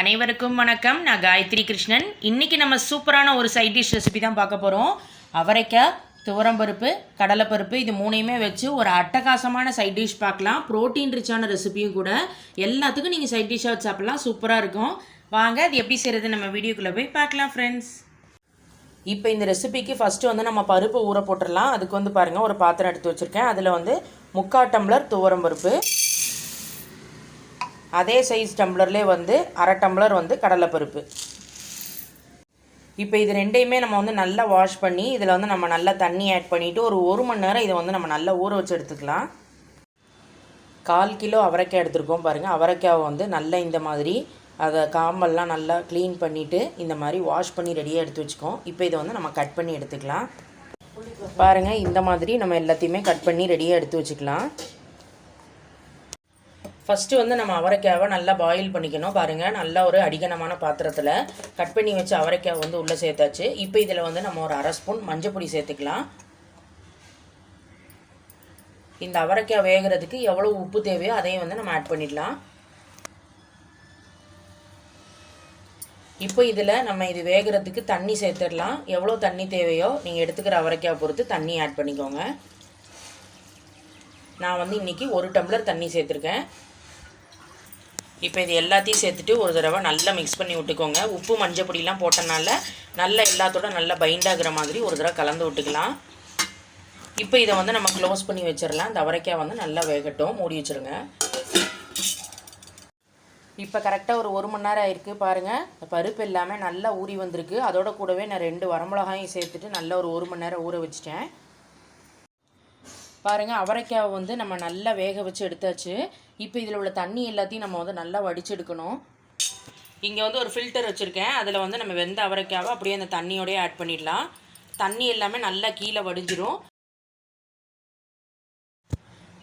அனைவருக்கும் வணக்கம். நான் காயத்ரி கிருஷ்ணன். இன்றைக்கி நம்ம சூப்பரான ஒரு சைட் டிஷ் ரெசிபி தான் பார்க்க போகிறோம் அவரைக்காய் துவரம்பருப்பு கடலைப்பருப்பு இது மூணையுமே வச்சு ஒரு அட்டகாசமான சைட் டிஷ் பார்க்கலாம். ப்ரோட்டீன் ரிச்சான ரெசிபியும் கூட. எல்லாத்துக்கும் நீங்கள் சைட் டிஷ்ஷாக வச்சு சாப்பிட்லாம். சூப்பராக இருக்கும். வாங்க அது எப்படி செய்கிறது நம்ம வீடியோக்குள்ளே போய் பார்க்கலாம் ஃப்ரெண்ட்ஸ் இப்போ இந்த ரெசிபிக்கு ஃபஸ்ட்டு வந்து நம்ம பருப்பு ஊற போட்டுடலாம். அதுக்கு வந்து பாருங்கள் ஒரு பாத்திரம் எடுத்து வச்சுருக்கேன். அதில் வந்து முக்கால் டம்ளர் துவரம் பருப்பு அதே சைஸ் டம்ளர்லேயே வந்து அரை டம்ளர் வந்து கடலைப்பருப்பு. இப்போ இது ரெண்டையுமே நம்ம வந்து நல்லா வாஷ் பண்ணி இதில் வந்து நம்ம நல்லா தண்ணி ஆட் பண்ணிவிட்டு ஒரு ஒரு மணி நேரம் இதை வந்து நம்ம நல்லா ஊற வச்சு எடுத்துக்கலாம். கால் கிலோ அவரைக்காய் எடுத்துருக்கோம் பாருங்கள் அவரைக்காவை வந்து நல்லா இந்த மாதிரி அதை காம்பெல்லாம் நல்லா க்ளீன் பண்ணிவிட்டு இந்த மாதிரி வாஷ் பண்ணி ரெடியாக எடுத்து வச்சுக்கோம் இப்போ இதை வந்து நம்ம கட் பண்ணி எடுத்துக்கலாம். பாருங்கள் இந்த மாதிரி நம்ம எல்லாத்தையுமே கட் பண்ணி ரெடியாக எடுத்து வச்சுக்கலாம். ஃபஸ்ட்டு வந்து நம்ம அவரைக்காவை நல்லா பாயில் பண்ணிக்கணும். பாருங்கள் நல்ல ஒரு அடிகனமான பாத்திரத்தில் கட் பண்ணி வச்சு அவரைக்காய் வந்து உள்ளே சேர்த்தாச்சு. இப்போ இதில் வந்து நம்ம ஒரு அரை ஸ்பூன் மஞ்சள் பொடி சேர்த்துக்கலாம். இந்த அவரைக்காய் வேகிறதுக்கு எவ்வளோ உப்பு தேவையோ அதையும் வந்து நம்ம ஆட் பண்ணிடலாம். இப்போ இதில் நம்ம இது வேகிறதுக்கு தண்ணி சேர்த்துடலாம். எவ்வளோ தண்ணி தேவையோ நீங்கள் எடுத்துக்கிற அவரைக்காய் பொறுத்து தண்ணி ஆட் பண்ணிக்கோங்க. நான் வந்து இன்றைக்கி ஒரு டம்ளர் தண்ணி சேர்த்துருக்கேன். இப்போ இது எல்லாத்தையும் சேர்த்துட்டு ஒரு தடவை நல்லா மிக்ஸ் பண்ணி விட்டுக்கோங்க. உப்பு மஞ்சள் பொடியெலாம் போட்டனால நல்லா எல்லாத்தோட நல்லா பைண்ட் ஆகுற மாதிரி ஒரு தடவை கலந்து விட்டுக்கலாம். இப்போ இதை வந்து நம்ம க்ளோஸ் பண்ணி வச்சிடலாம். இந்த அவரைக்காய் வந்து நல்லா வேகட்டும். மூடி வச்சுருங்க. இப்போ கரெக்டாக ஒரு ஒரு மணி நேரம் ஆயிருக்கு பாருங்கள் பருப்பு எல்லாமே நல்லா ஊறி வந்திருக்கு. அதோட கூடவே நான் ரெண்டு வரமிளகாயும் சேர்த்துட்டு நல்லா ஒரு ஒரு மணி நேரம் ஊற வச்சிட்டேன். பாருங்கள் அவரைக்காவை வந்து நம்ம நல்லா வேக வச்சு எடுத்தாச்சு. இப்போ இதில் உள்ள தண்ணி எல்லாத்தையும் நம்ம வந்து நல்லா வடிச்செடுக்கணும் இங்கே வந்து ஒரு ஃபில்டர் வச்சுருக்கேன். அதில் வந்து நம்ம வெந்த அவரைக்காவை அப்படியே அந்த தண்ணியோடய ஆட் பண்ணிடலாம். தண்ணி எல்லாமே நல்லா கீழே வடிஞ்சிரும்.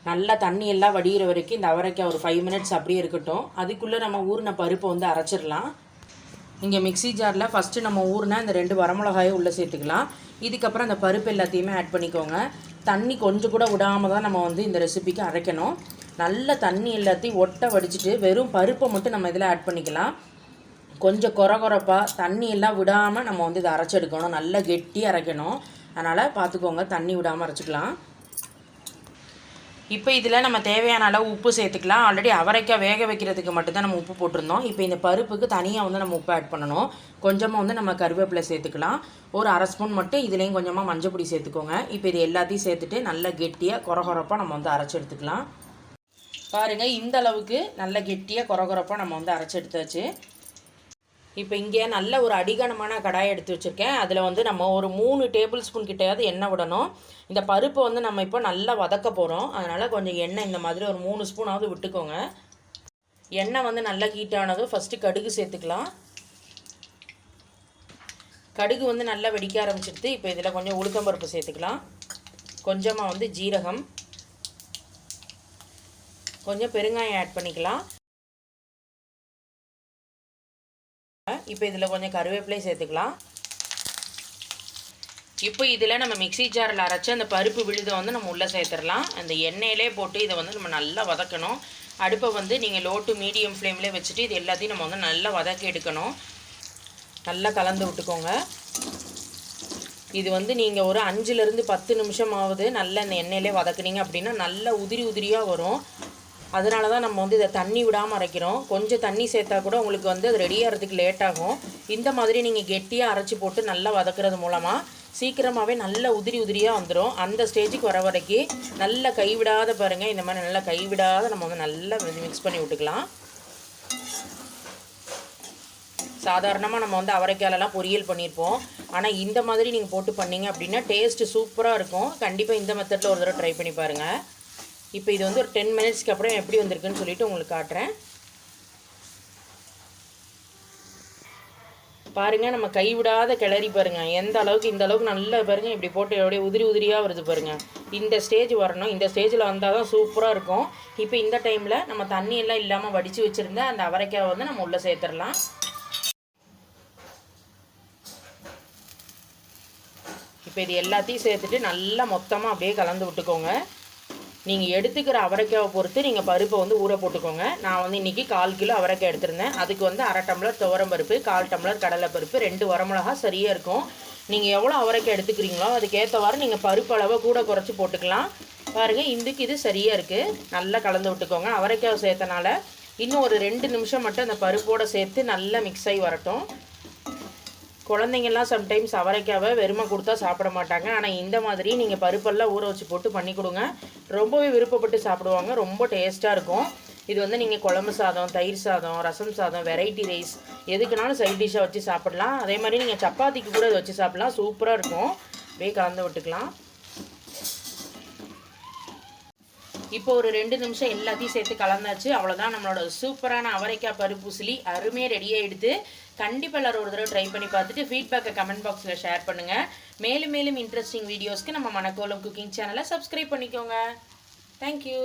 நல்லா தண்ணி எல்லாம் வடிகிற வரைக்கும் இந்த அவரைக்காய் ஒரு ஃபைவ் மினிட்ஸ் அப்படியே இருக்கட்டும். அதுக்குள்ளே நம்ம ஊறின பருப்பை வந்து அரைச்சிடலாம். இங்கே மிக்ஸி ஜாரில் ஃபஸ்ட்டு நம்ம ஊறினா இந்த ரெண்டு வரமிளகாயை உள்ளே சேர்த்துக்கலாம். இதுக்கப்புறம் அந்த பருப்பு எல்லாத்தையுமே ஆட் பண்ணிக்கோங்க. தண்ணி கொஞ்சம் கூட விடாமல் தான் நம்ம வந்து இந்த ரெசிபிக்கு அரைக்கணும். நல்ல தண்ணி எல்லாத்தையும் ஒட்டை வடிச்சிட்டு வெறும் பருப்பை மட்டும் நம்ம இதில் ஆட் பண்ணிக்கலாம். கொஞ்சம் குறை குறைப்பாக தண்ணி எல்லாம் விடாமல் நம்ம வந்து இதை அரைச்செடுக்கணும் நல்லா கெட்டி அரைக்கணும். அதனால் பார்த்துக்கோங்க தண்ணி விடாமல் அரைச்சிக்கலாம். இப்போ இதில் நம்ம தேவையான அளவு உப்பு சேர்த்துக்கலாம். ஆல்ரெடி அவரைக்காய் வேக வைக்கிறதுக்கு மட்டும்தான் நம்ம உப்பு போட்டிருந்தோம். இப்போ இந்த பருப்புக்கு தனியாக வந்து நம்ம உப்பு ஆட் பண்ணணும். கொஞ்சமாக வந்து நம்ம கருவேப்பிலை சேர்த்துக்கலாம். ஒரு அரை ஸ்பூன் மட்டும் இதுலேயும் கொஞ்சமாக மஞ்சள் பொடி சேர்த்துக்கோங்க. இப்போ இது எல்லாத்தையும் சேர்த்துட்டு நல்லா கெட்டியாக குறகுறப்பாக நம்ம வந்து அரைச்சி எடுத்துக்கலாம். பாருங்கள் இந்த அளவுக்கு நல்ல கெட்டியாக குறகுறப்பாக நம்ம வந்து அரைச்சி எடுத்தாச்சு. இப்போ இங்கே நல்ல ஒரு அடிகனமான கடாயை எடுத்து வச்சுருக்கேன். அதில் வந்து நம்ம ஒரு மூணு டேபிள் ஸ்பூன் கிட்டையாவது எண்ணெய் விடணும். இந்த பருப்பை வந்து நம்ம இப்போ நல்லா வதக்க போகிறோம் அதனால் கொஞ்சம் எண்ணெய் இந்த மாதிரி ஒரு மூணு ஸ்பூனாவது விட்டுக்கோங்க. எண்ணெய் வந்து நல்லா ஹீட் ஆனதும் ஃபஸ்ட்டு கடுகு சேர்த்துக்கலாம். கடுகு வந்து நல்லா வெடிக்க ஆரம்பிச்சிடுது இப்போ இதில் கொஞ்சம் உளுத்தம்பருப்பு சேர்த்துக்கலாம். கொஞ்சமாக வந்து ஜீரகம். கொஞ்சம் பெருங்காயம் ஆட் பண்ணிக்கலாம். இப்போ இதில் கொஞ்சம் கருவேப்பிலையும் சேர்த்துக்கலாம். இப்போ இதில் நம்ம மிக்ஸி ஜாரில் அரைச்சி அந்த பருப்பு விழுதை வந்து நம்ம உள்ளே சேர்த்துடலாம். அந்த எண்ணெயிலே போட்டு இதை வந்து நம்ம நல்லா வதக்கணும். அடுப்பை வந்து நீங்கள் லோ டு மீடியம் ஃப்ளேம்லேயே வச்சுட்டு இது எல்லாத்தையும் நம்ம வந்து நல்லா வதக்கி எடுக்கணும். நல்லா கலந்து விட்டுக்கோங்க. இது வந்து நீங்கள் ஒரு அஞ்சுலேருந்து பத்து நிமிஷமாவது நல்லா இந்த எண்ணெயிலே வதக்குனீங்க அப்படின்னா நல்லா உதிரி உதிரியாக வரும். அதனால தான் நம்ம வந்து இதை தண்ணி விடாமல் அரைக்கிறோம். கொஞ்சம் தண்ணி சேர்த்தா கூட உங்களுக்கு வந்து அது ரெடி ஆகிறதுக்கு லேட் ஆகும். இந்த மாதிரி நீங்கள் கெட்டியாக அரைச்சி போட்டு நல்லா வதக்குறது மூலமாக சீக்கிரமாகவே நல்ல உதிரி உதிரியாக வந்துடும் அந்த ஸ்டேஜுக்கு வர வரைக்கும் நல்லா கைவிடாத பாருங்கள் இந்த மாதிரி நல்லா கைவிடாத நம்ம வந்து நல்லா மிக்ஸ் பண்ணி விட்டுக்கலாம். சாதாரணமாக நம்ம வந்து அவரைக்காயிலலாம் பொரியல் பண்ணியிருப்போம் ஆனால் இந்த மாதிரி நீங்கள் போட்டு பண்ணிங்க அப்படின்னா டேஸ்ட்டு சூப்பராக இருக்கும். கண்டிப்பாக இந்த மெத்தடில் ஒரு தடவை ட்ரை பண்ணி பாருங்கள் இப்போ இது வந்து ஒரு டென் மினிட்ஸ்க்கு அப்புறம் எப்படி வந்திருக்குன்னு சொல்லிட்டு உங்களுக்கு காட்டுறேன். பாருங்கள் நம்ம கைவிடாத கிளறி பாருங்கள் எந்த அளவுக்கு இந்த அளவுக்கு நல்லா பாருங்கள் இப்படி போட்டு அப்படியே உதிரி உதிரியாக வருது பாருங்கள் இந்த ஸ்டேஜ் வரணும். இந்த ஸ்டேஜில் வந்தால் தான் சூப்பராக இருக்கும். இப்போ இந்த டைமில் நம்ம தண்ணி எல்லாம் இல்லாமல் வடித்து வச்சுருந்த அந்த அவரைக்காய் வந்து நம்ம உள்ளே சேர்த்துடலாம். இப்போ இது எல்லாத்தையும் சேர்த்துட்டு நல்லா மொத்தமாக அப்படியே கலந்து விட்டுக்கோங்க. நீங்கள் எடுத்துக்கிற அவரைக்காவை பொறுத்து நீங்கள் பருப்பை வந்து ஊற போட்டுக்கோங்க. நான் வந்து இன்றைக்கி கால் கிலோ அவரைக்காய் எடுத்திருந்தேன். அதுக்கு வந்து அரை டம்ளர் துவரம் பருப்பு கால் டம்ளர் கடலை பருப்பு ரெண்டு வரமிளகா சரியாக இருக்கும். நீங்கள் எவ்வளோ அவரைக்காய் எடுத்துக்கிறீங்களோ அதுக்கேற்றவாறு நீங்கள் பருப்பு அளவை கூட குறைச்சி போட்டுக்கலாம். பாருங்கள் இந்துக்கு இது சரியாக இருக்குது நல்லா கலந்து விட்டுக்கோங்க. அவரைக்காய் சேர்த்தனால இன்னும் ஒரு ரெண்டு நிமிஷம் மட்டும் அந்த பருப்போடு சேர்த்து நல்லா மிக்ஸ் ஆகி வரட்டும். குழந்தைங்கள்லாம் சம்டைம்ஸ் அவரைக்காவை வெறுமை கொடுத்தா சாப்பிட மாட்டாங்க. ஆனால் இந்த மாதிரி நீங்கள் பருப்பெல்லாம் ஊற வச்சு போட்டு பண்ணி கொடுங்க. ரொம்பவே விருப்பப்பட்டு சாப்பிடுவாங்க. ரொம்ப டேஸ்ட்டாக இருக்கும். இது வந்து நீங்கள் குழம்பு சாதம் தயிர் சாதம் ரசம் சாதம் வெரைட்டி ரைஸ் எதுக்குனாலும் சைட் டிஷ்ஷாக வச்சு சாப்பிடலாம். அதே மாதிரி நீங்கள் சப்பாத்திக்கு கூட இதை வச்சு சாப்பிட்லாம். சூப்பராக இருக்கும். அப்படியே கலந்து விட்டுக்கலாம். இப்போ ஒரு ரெண்டு நிமிஷம் எல்லாத்தையும் சேர்த்து கலந்தாச்சு. அவ்வளோதான் நம்மளோட சூப்பரான அவரைக்காய் பருப்புசிலி அருமையாக ரெடியாக எடுத்து கண்டிப்பாக எல்லோரும் ஒரு தடவை ட்ரை பண்ணி பார்த்துட்டு ஃபீட்பேக்கை கமெண்ட் பாக்ஸில் ஷேர் பண்ணுங்கள் மேலும் மேலும் இன்ட்ரெஸ்டிங் வீடியோஸ்க்கு நம்ம மணக்கோலம் குக்கிங் சேனலை சப்ஸ்கிரைப் பண்ணிக்கோங்க. Thank you